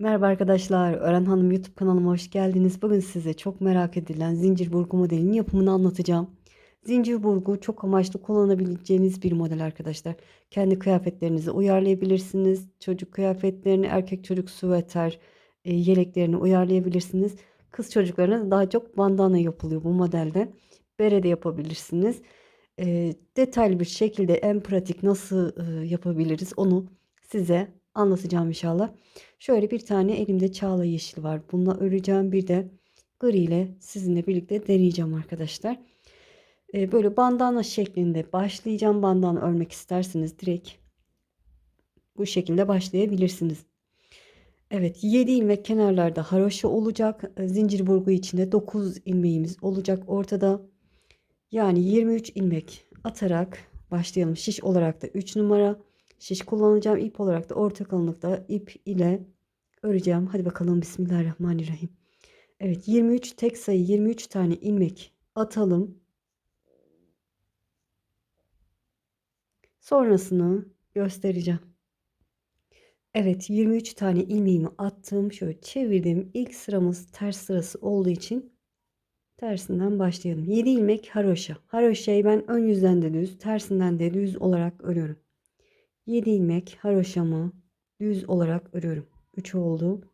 Merhaba arkadaşlar, Öğren Hanım YouTube kanalıma hoş geldiniz. Bugün size çok merak edilen zincir burgu modelinin yapımını anlatacağım. Zincir burgu çok amaçlı kullanabileceğiniz bir model arkadaşlar. Kendi kıyafetlerinizi uyarlayabilirsiniz. Çocuk kıyafetlerini, erkek çocuk süveter, e, yeleklerini uyarlayabilirsiniz. Kız çocuklarına da daha çok bandana yapılıyor bu modelde. Bere de yapabilirsiniz. E, detaylı bir şekilde en pratik nasıl e, yapabiliriz onu size anlatacağım inşallah. Şöyle bir tane elimde çağla yeşili var. Bununla öreceğim. Bir de gri ile sizinle birlikte deneyeceğim arkadaşlar. Ee, böyle bandana şeklinde başlayacağım. Bandana örmek isterseniz direkt bu şekilde başlayabilirsiniz. Evet 7 ilmek kenarlarda haroşa olacak. Ee, zincir burgu içinde 9 ilmeğimiz olacak ortada. Yani 23 ilmek atarak başlayalım. Şiş olarak da 3 numara. Şiş kullanacağım. ip olarak da orta kalınlıkta ip ile öreceğim. Hadi bakalım Bismillahirrahmanirrahim. Evet 23 tek sayı 23 tane ilmek atalım. Sonrasını göstereceğim. Evet 23 tane ilmeğimi attım. Şöyle çevirdim. İlk sıramız ters sırası olduğu için tersinden başlayalım. 7 ilmek haroşa. Haroşayı ben ön yüzden de düz, tersinden de düz olarak örüyorum. 7 ilmek haroşamı düz olarak örüyorum. 3 oldu.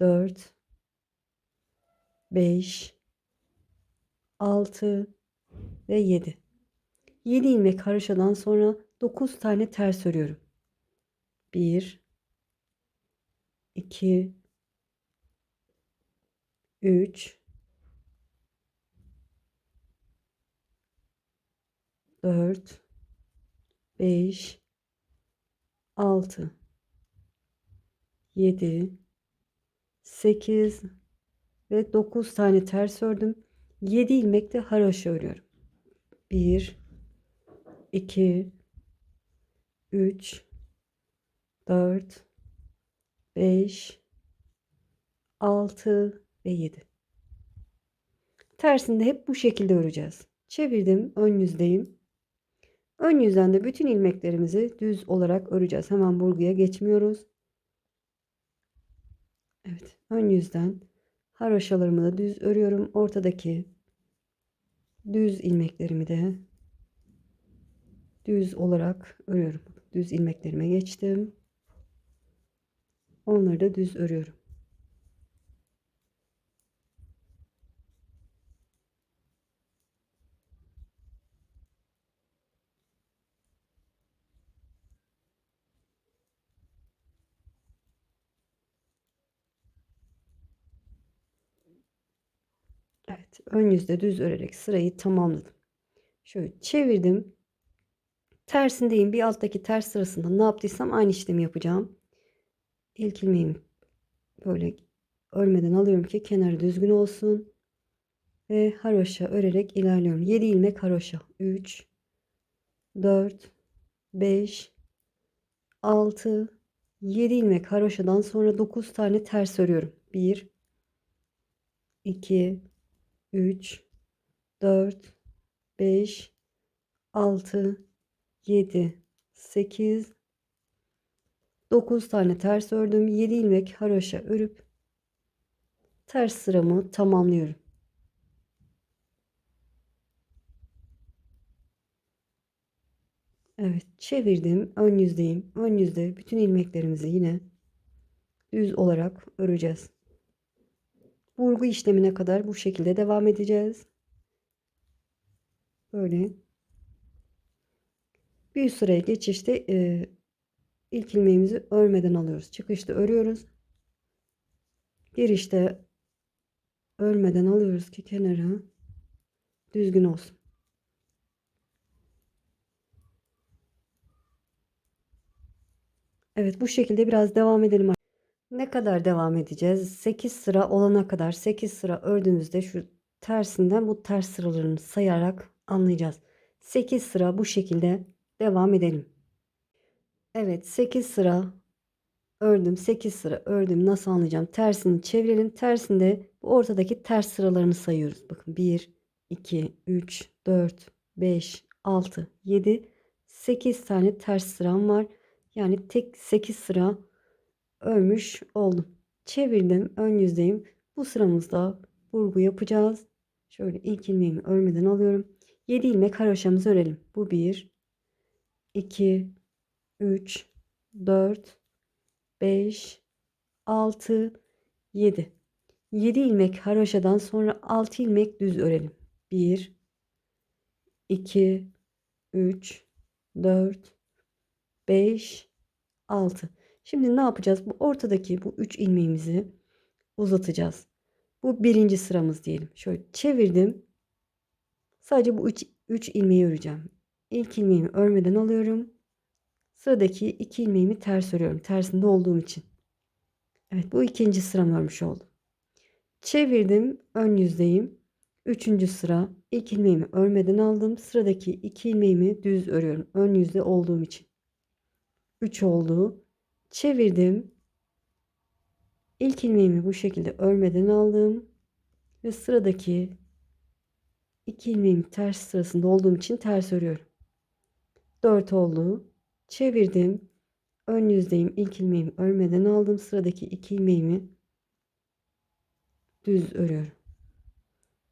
4 5 6 ve 7. 7 ilmek haroşadan sonra 9 tane ters örüyorum. 1 2 3 4 5 6 7 8 ve 9 tane ters ördüm. 7 ilmek de haroşa örüyorum. 1 2 3 4 5 6 ve 7. Tersinde hep bu şekilde öreceğiz. Çevirdim, ön yüzdeyim. Ön yüzden de bütün ilmeklerimizi düz olarak öreceğiz. Hemen burguya geçmiyoruz. Evet, ön yüzden haroşalarımı da düz örüyorum. Ortadaki düz ilmeklerimi de düz olarak örüyorum. Düz ilmeklerime geçtim. Onları da düz örüyorum. Ön yüzde düz örerek sırayı tamamladım. Şöyle çevirdim. Tersindeyim. Bir alttaki ters sırasında ne yaptıysam aynı işlemi yapacağım. İlk ilmeğimi böyle örmeden alıyorum ki kenarı düzgün olsun. Ve haroşa örerek ilerliyorum. 7 ilmek haroşa. 3 4 5 6 7 ilmek haroşadan sonra 9 tane ters örüyorum. 1 2 3 4 5 6 7 8 9 tane ters ördüm. 7 ilmek haroşa örüp ters sıramı tamamlıyorum. Evet, çevirdim. Ön yüzdeyim. Ön yüzde bütün ilmeklerimizi yine düz olarak öreceğiz. Vurgu işlemine kadar bu şekilde devam edeceğiz. Böyle bir sıraya geçişte e, ilk ilmeğimizi örmeden alıyoruz. Çıkışta örüyoruz. Girişte örmeden alıyoruz ki kenara düzgün olsun. Evet bu şekilde biraz devam edelim. Ne kadar devam edeceğiz? 8 sıra olana kadar 8 sıra ördüğümüzde şu tersinden bu ters sıralarını sayarak anlayacağız. 8 sıra bu şekilde devam edelim. Evet 8 sıra ördüm. 8 sıra ördüm. Nasıl anlayacağım? Tersini çevirelim. Tersinde bu ortadaki ters sıralarını sayıyoruz. Bakın 1, 2, 3, 4, 5, 6, 7, 8 tane ters sıram var. Yani tek 8 sıra örmüş oldum. Çevirdim. Ön yüzdeyim. Bu sıramızda burgu yapacağız. Şöyle ilk ilmeğimi örmeden alıyorum. 7 ilmek haroşamızı örelim. Bu 1 2 3 4 5 6 7 7 ilmek haroşadan sonra 6 ilmek düz örelim. 1 2 3 4 5 6 Şimdi ne yapacağız? Bu ortadaki bu 3 ilmeğimizi uzatacağız. Bu birinci sıramız diyelim. Şöyle çevirdim. Sadece bu 3 3 ilmeği öreceğim. İlk ilmeğimi örmeden alıyorum. Sıradaki 2 ilmeğimi ters örüyorum. Tersinde olduğum için. Evet bu ikinci sıram örmüş oldum. Çevirdim. Ön yüzdeyim. Üçüncü sıra ilk ilmeğimi örmeden aldım. Sıradaki iki ilmeğimi düz örüyorum. Ön yüzde olduğum için. 3 oldu. Çevirdim. İlk ilmeğimi bu şekilde örmeden aldım. Ve sıradaki iki ilmeğimi ters sırasında olduğum için ters örüyorum. 4 oldu. Çevirdim. Ön yüzdeyim. İlk ilmeğimi örmeden aldım. Sıradaki iki ilmeğimi düz örüyorum.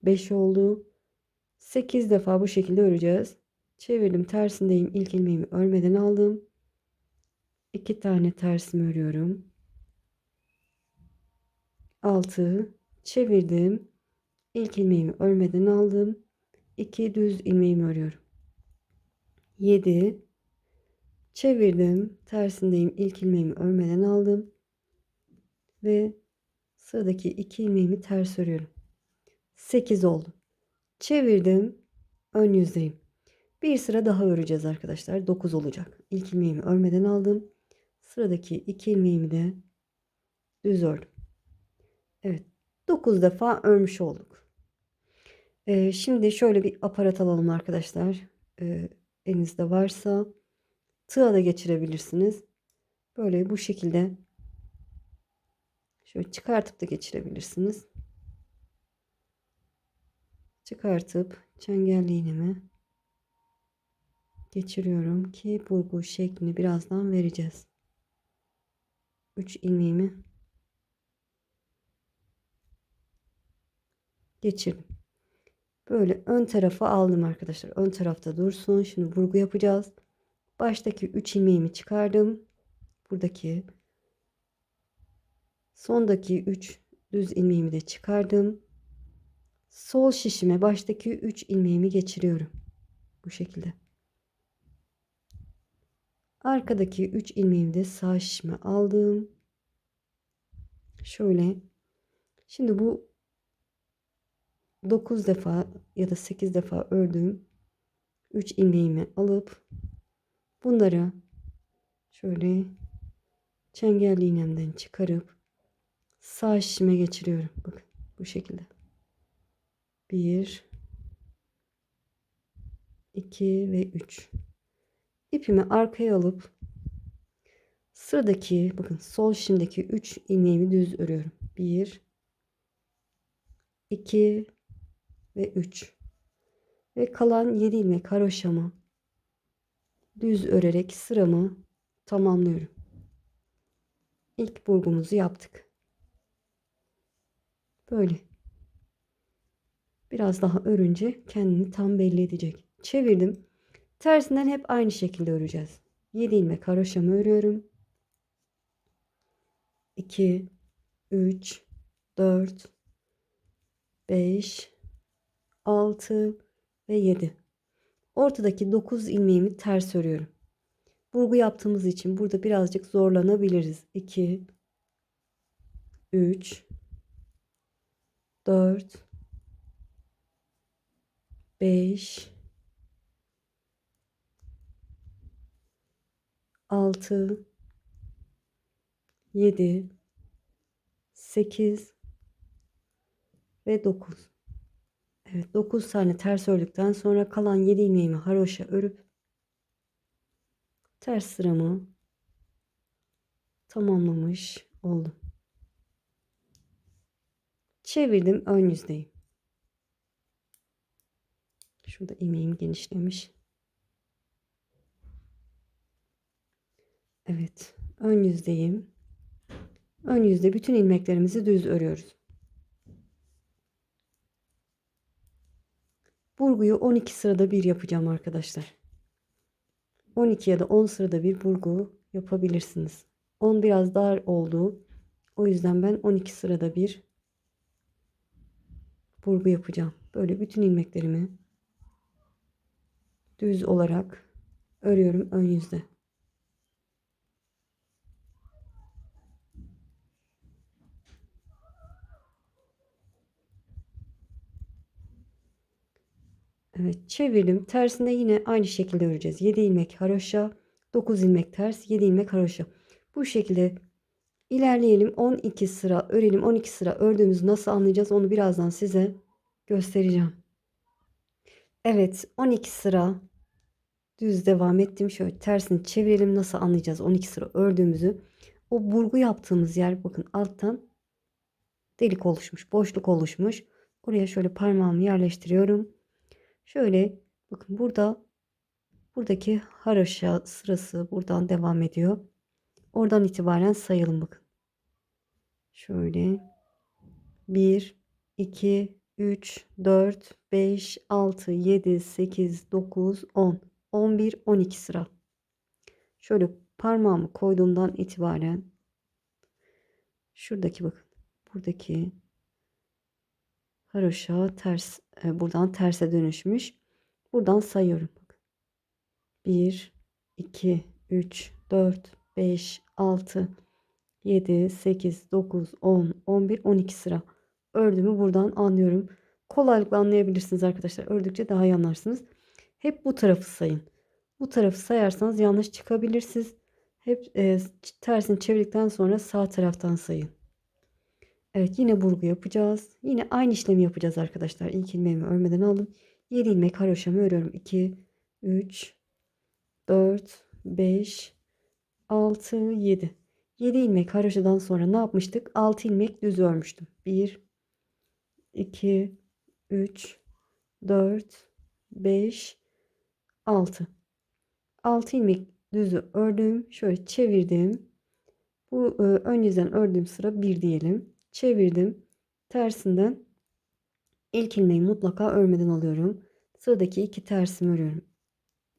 5 oldu. 8 defa bu şekilde öreceğiz. Çevirdim tersindeyim. İlk ilmeğimi örmeden aldım. 2 tane tersimi örüyorum. 6 çevirdim. İlk ilmeğimi örmeden aldım. 2 düz ilmeğimi örüyorum. 7 çevirdim. Tersindeyim. İlk ilmeğimi örmeden aldım. Ve sıradaki iki ilmeğimi ters örüyorum. 8 oldu. Çevirdim. Ön yüzdeyim. Bir sıra daha öreceğiz arkadaşlar. 9 olacak. İlk ilmeğimi örmeden aldım. Sıradaki iki ilmeğimi de düz ördüm. Evet. 9 defa örmüş olduk. Ee, şimdi şöyle bir aparat alalım arkadaşlar. Ee, elinizde varsa tığa da geçirebilirsiniz. Böyle bu şekilde şöyle çıkartıp da geçirebilirsiniz. Çıkartıp çengelli iğnemi geçiriyorum ki burgu şeklini birazdan vereceğiz. 3 ilmeğimi geçirdim. Böyle ön tarafa aldım arkadaşlar. Ön tarafta dursun. Şimdi vurgu yapacağız. Baştaki 3 ilmeğimi çıkardım. Buradaki sondaki 3 düz ilmeğimi de çıkardım. Sol şişime baştaki 3 ilmeğimi geçiriyorum. Bu şekilde. Arkadaki 3 ilmeğimi de sağ şişime aldım. Şöyle. Şimdi bu 9 defa ya da 8 defa ördüğüm 3 ilmeğimi alıp bunları şöyle çengelli iğnemden çıkarıp sağ şişime geçiriyorum. Bakın bu şekilde. 1 2 ve 3 ipimi arkaya alıp sıradaki bakın sol şimdiki 3 ilmeğimi düz örüyorum. 1 2 ve 3 ve kalan 7 ilmek haroşamı düz örerek sıramı tamamlıyorum. İlk burgumuzu yaptık. Böyle. Biraz daha örünce kendini tam belli edecek. Çevirdim. Tersinden hep aynı şekilde öreceğiz. 7 ilmek haroşamı örüyorum. 2 3 4 5 6 ve 7. Ortadaki 9 ilmeğimi ters örüyorum. Burgu yaptığımız için burada birazcık zorlanabiliriz. 2 3 4 5 6 7 8 ve 9 Evet 9 tane ters ördükten sonra kalan 7 ilmeğimi haroşa örüp ters sıramı tamamlamış oldum. Çevirdim ön yüzdeyim. Şurada ilmeğim genişlemiş. Evet. Ön yüzdeyim. Ön yüzde bütün ilmeklerimizi düz örüyoruz. Burguyu 12 sırada bir yapacağım arkadaşlar. 12 ya da 10 sırada bir burgu yapabilirsiniz. 10 biraz dar oldu. O yüzden ben 12 sırada bir burgu yapacağım. Böyle bütün ilmeklerimi düz olarak örüyorum ön yüzde. Evet çevirdim. Tersinde yine aynı şekilde öreceğiz. 7 ilmek haroşa, 9 ilmek ters, 7 ilmek haroşa. Bu şekilde ilerleyelim. 12 sıra örelim. 12 sıra ördüğümüzü nasıl anlayacağız onu birazdan size göstereceğim. Evet 12 sıra düz devam ettim. Şöyle tersini çevirelim. Nasıl anlayacağız 12 sıra ördüğümüzü. O burgu yaptığımız yer bakın alttan delik oluşmuş. Boşluk oluşmuş. Oraya şöyle parmağımı yerleştiriyorum. Şöyle bakın burada buradaki haroşa sırası buradan devam ediyor. Oradan itibaren sayalım bakın. Şöyle 1 2 3 4 5 6 7 8 9 10 11 12 sıra. Şöyle parmağımı koyduğumdan itibaren şuradaki bakın buradaki haroşa ters e, buradan terse dönüşmüş. Buradan sayıyorum. 1 2 3 4 5 6 7 8 9 10 11 12 sıra ördüğümü buradan anlıyorum. Kolaylıkla anlayabilirsiniz arkadaşlar. Ördükçe daha iyi anlarsınız. Hep bu tarafı sayın. Bu tarafı sayarsanız yanlış çıkabilirsiniz. Hep e, tersini çevirdikten sonra sağ taraftan sayın. Evet yine burgu yapacağız. Yine aynı işlemi yapacağız arkadaşlar. İlk ilmeğimi örmeden aldım. 7 ilmek haroşamı örüyorum. 2, 3, 4, 5, 6, 7. 7 ilmek haroşadan sonra ne yapmıştık? 6 ilmek düz örmüştüm. 1, 2, 3, 4, 5, 6. 6 ilmek düzü ördüm. Şöyle çevirdim. Bu e, ön yüzden ördüğüm sıra 1 diyelim çevirdim. Tersinden ilk ilmeği mutlaka örmeden alıyorum. Sıradaki iki tersimi örüyorum.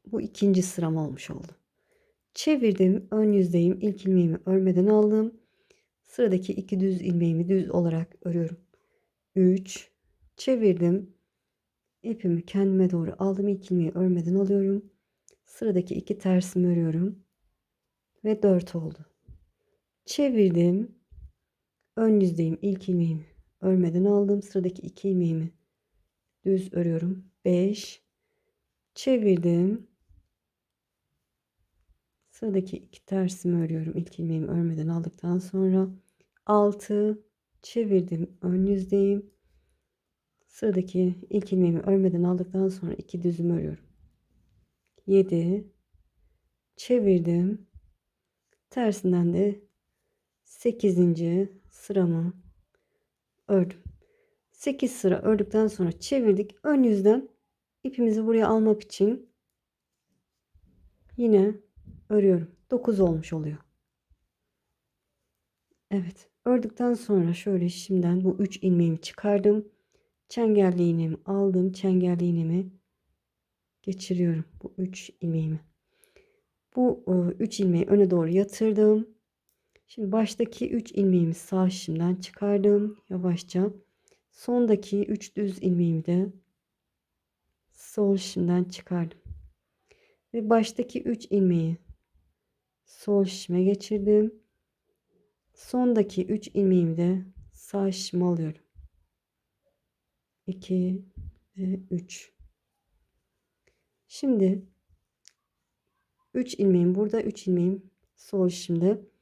Bu ikinci sıram olmuş oldu. Çevirdim. Ön yüzdeyim. İlk ilmeğimi örmeden aldım. Sıradaki iki düz ilmeğimi düz olarak örüyorum. 3 çevirdim. İpimi kendime doğru aldım. İlk ilmeği örmeden alıyorum. Sıradaki iki tersimi örüyorum. Ve 4 oldu. Çevirdim ön yüzdeyim ilk ilmeğimi örmeden aldım sıradaki iki ilmeğimi. Düz örüyorum. 5 çevirdim. Sıradaki iki tersimi örüyorum. İlk ilmeğimi örmeden aldıktan sonra. 6 çevirdim. Ön yüzdeyim. Sıradaki ilk ilmeğimi örmeden aldıktan sonra iki düzümü örüyorum. 7 çevirdim. Tersinden de 8 sıramı ördüm. 8 sıra ördükten sonra çevirdik. Ön yüzden ipimizi buraya almak için yine örüyorum. 9 olmuş oluyor. Evet. Ördükten sonra şöyle şimdiden bu 3 ilmeğimi çıkardım. Çengelli iğnemi aldım. Çengelli iğnemi geçiriyorum. Bu 3 ilmeğimi. Bu 3 ilmeği öne doğru yatırdım. Şimdi baştaki 3 ilmeğimi sağ şimdiden çıkardım yavaşça. Sondaki 3 düz ilmeğimi de sol şimdiden çıkardım. Ve baştaki 3 ilmeği sol şişime geçirdim. Sondaki 3 ilmeğimi de sağ şişime alıyorum. 2 ve 3. Şimdi 3 ilmeğim burada, 3 ilmeğim sol şimdi.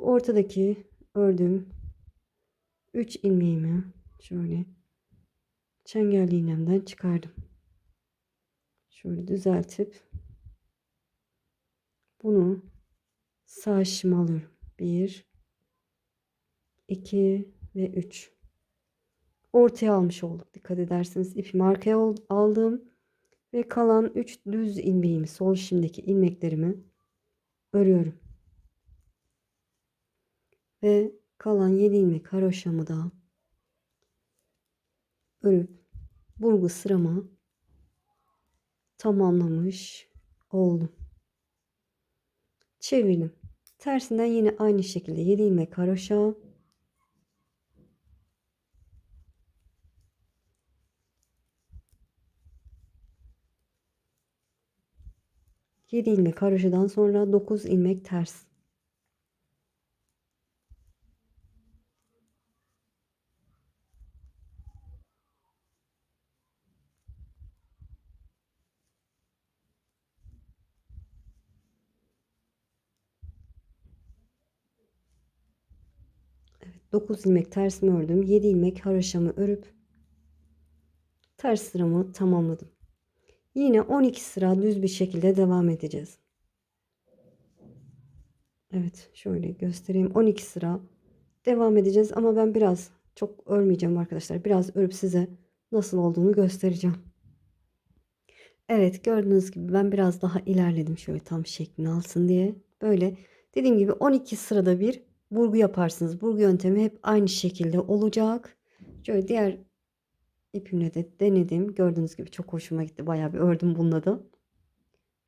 Bu ortadaki ördüğüm 3 ilmeğimi şöyle çengelli iğnemden çıkardım. Şöyle düzeltip bunu sağ şişime alıyorum. 1 2 ve 3 ortaya almış olduk. Dikkat ederseniz ipimi arkaya aldım ve kalan 3 düz ilmeğimi sol şimdiki ilmeklerimi örüyorum. Ve kalan 7 ilmek haroşamı da örüp burgu sıramı tamamlamış oldum. Çevirdim. Tersinden yine aynı şekilde 7 ilmek haroşa 7 ilmek haroşadan sonra 9 ilmek ters. Evet, 9 ilmek tersimi ördüm. 7 ilmek haroşamı örüp ters sıramı tamamladım. Yine 12 sıra düz bir şekilde devam edeceğiz. Evet şöyle göstereyim. 12 sıra devam edeceğiz ama ben biraz çok örmeyeceğim arkadaşlar. Biraz örüp size nasıl olduğunu göstereceğim. Evet gördüğünüz gibi ben biraz daha ilerledim şöyle tam şeklini alsın diye. Böyle dediğim gibi 12 sırada bir burgu yaparsınız. Burgu yöntemi hep aynı şekilde olacak. Şöyle diğer ipimle de denedim. Gördüğünüz gibi çok hoşuma gitti. Bayağı bir ördüm bununla da.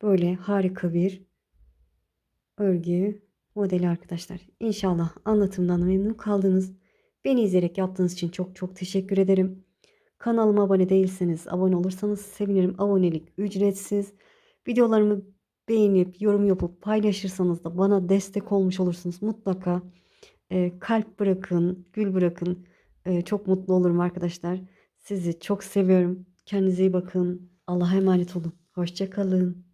Böyle harika bir örgü modeli arkadaşlar. İnşallah anlatımdan memnun kaldınız. Beni izleyerek yaptığınız için çok çok teşekkür ederim. Kanalıma abone değilseniz abone olursanız sevinirim. Abonelik ücretsiz. Videolarımı beğenip yorum yapıp paylaşırsanız da bana destek olmuş olursunuz. Mutlaka e, kalp bırakın, gül bırakın. E, çok mutlu olurum arkadaşlar. Sizi çok seviyorum. Kendinize iyi bakın. Allah'a emanet olun. Hoşçakalın.